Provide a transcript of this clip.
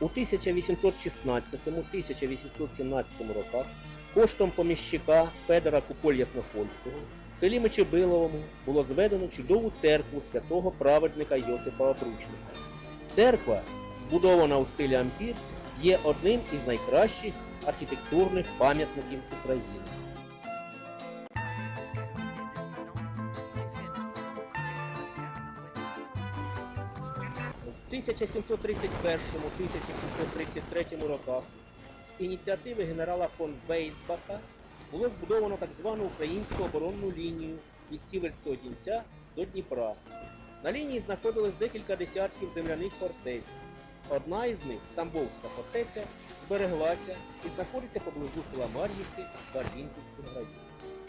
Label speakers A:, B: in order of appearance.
A: У 1816-1817 роках коштом поміщика Федора Куполь Яснопольського в селі Мечебиловому було зведено чудову церкву святого праведника Йосипа Обручника. Церква, збудована у стилі ампір, є одним із найкращих архітектурних пам'ятників України. 1731-1733 роках з ініціативи генерала фон Бейсбаха було збудовано так звану українську оборонну лінію від Сіверського Дінця до Дніпра. На лінії знаходилось декілька десятків земляних фортець. Одна із них, Тамбовська фортеця, збереглася і знаходиться поблизу села Мар'ївки в Барвінківському районі.